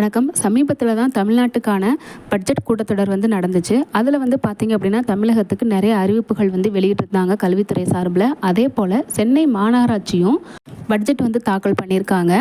வணக்கம். சமீபத்தில் தான் தமிழ்நாட்டுக்கான பட்ஜெட் கூட்டத்தொடர் வந்து நடந்துச்சு. அதில் வந்து பார்த்தீங்க அப்படின்னா தமிழகத்துக்கு நிறைய அறிவிப்புகள் வந்து வெளியிட்டிருந்தாங்க கல்வித்துறை சார்பில். அதே போல் சென்னை மாநகராட்சியும் பட்ஜெட் வந்து தாக்கல் பண்ணியிருக்காங்க.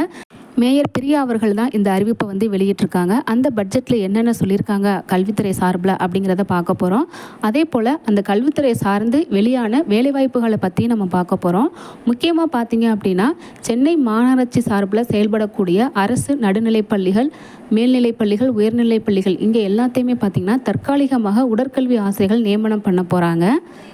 மேயர் பிரியா அவர்கள் தான் இந்த அறிவிப்பை வந்து வெளியிட்டிருக்காங்க. அந்த பட்ஜெட்டில் என்னென்ன சொல்லியிருக்காங்க கல்வித்துறை சார்பில் அப்படிங்கிறத பார்க்க போகிறோம் அதே போல் அந்த கல்வித்துறை சார்ந்து வெளியான வேலைவாய்ப்புகளை பற்றி நம்ம பார்க்க போகிறோம் முக்கியமாக பார்த்தீங்க அப்படின்னா சென்னை மாநகராட்சி சார்பில் செயல்படக்கூடிய அரசு நடுநிலைப் பள்ளிகள் மேல்நிலைப் பள்ளிகள் உயர்நிலைப் பள்ளிகள் இங்கே எல்லாத்தையுமே பார்த்திங்கன்னா தற்காலிகமாக உடற்கல்வி ஆசிரியர்கள் நியமனம் பண்ண போகிறாங்க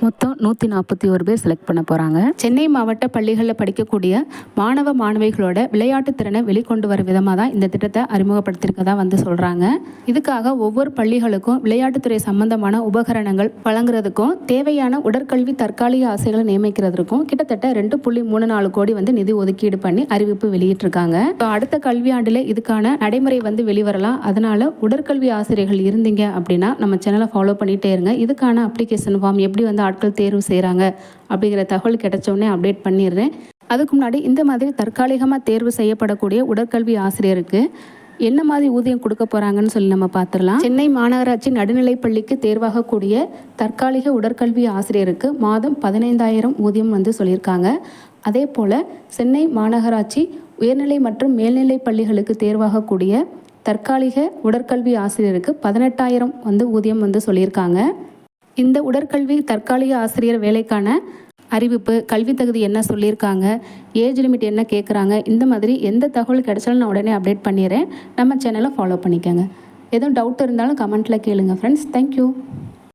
மொத்தம் நூற்றி நாற்பத்தி ஒரு பேர் செலக்ட் பண்ண போகிறாங்க சென்னை மாவட்ட பள்ளிகளில் படிக்கக்கூடிய மாணவ மாணவிகளோட விளையாட்டு திறனை வெளிக்கொண்டு வர விதமாக தான் இந்த திட்டத்தை அறிமுகப்படுத்தியிருக்கதா வந்து சொல்கிறாங்க இதுக்காக ஒவ்வொரு பள்ளிகளுக்கும் விளையாட்டுத்துறை சம்பந்தமான உபகரணங்கள் வழங்குறதுக்கும் தேவையான உடற்கல்வி தற்காலிக ஆசைகளை நியமிக்கிறதுக்கும் கிட்டத்தட்ட ரெண்டு புள்ளி மூணு நாலு கோடி வந்து நிதி ஒதுக்கீடு பண்ணி அறிவிப்பு வெளியிட்டிருக்காங்க. இப்போ அடுத்த கல்வியாண்டில் இதுக்கான நடைமுறை வந்து வெளிவரலாம். அதனால உடற்கல்வி ஆசிரியர்கள் இருந்தீங்க அப்படின்னா நம்ம சேனலை ஃபாலோ பண்ணிட்டே இருங்க. இதுக்கான அப்ளிகேஷன் ஃபார்ம் எப்படி வந்து ஆட்கள் தேர்வு செய்கிறாங்க அப்படிங்கிற தகவல் கிடைச்ச உடனே அப்டேட் பண்ணிடுறேன். அதுக்கு முன்னாடி இந்த மாதிரி தற்காலிகமாக தேர்வு செய்யப்படக்கூடிய உடற்கல்வி ஆசிரியருக்கு என்ன மாதிரி ஊதியம் கொடுக்க போகிறாங்கன்னு சொல்லி நம்ம பார்த்துடலாம். சென்னை மாநகராட்சி நடுநிலைப் பள்ளிக்கு தேர்வாகக்கூடிய தற்காலிக உடற்கல்வி ஆசிரியருக்கு மாதம் பதினைந்தாயிரம் ஊதியம் வந்து சொல்லியிருக்காங்க. அதே போல் சென்னை மாநகராட்சி உயர்நிலை மற்றும் மேல்நிலை பள்ளிகளுக்கு தேர்வாகக்கூடிய தற்காலிக உடற்கல்வி ஆசிரியருக்கு பதினெட்டாயிரம் வந்து ஊதியம் வந்து சொல்லியிருக்காங்க. இந்த உடற்கல்வி தற்காலிக ஆசிரியர் வேலைக்கான அறிவிப்பு கல்வி தகுதி என்ன சொல்லியிருக்காங்க ஏஜ் லிமிட் என்ன கேட்குறாங்க இந்த மாதிரி எந்த தகவல் கிடைச்சாலும் நான் உடனே அப்டேட் பண்ணிடுறேன். நம்ம சேனலை ஃபாலோ பண்ணிக்கோங்க. எதுவும் டவுட் இருந்தாலும் கமெண்ட்டில் கேளுங்க ஃப்ரெண்ட்ஸ் தேங்க்யூ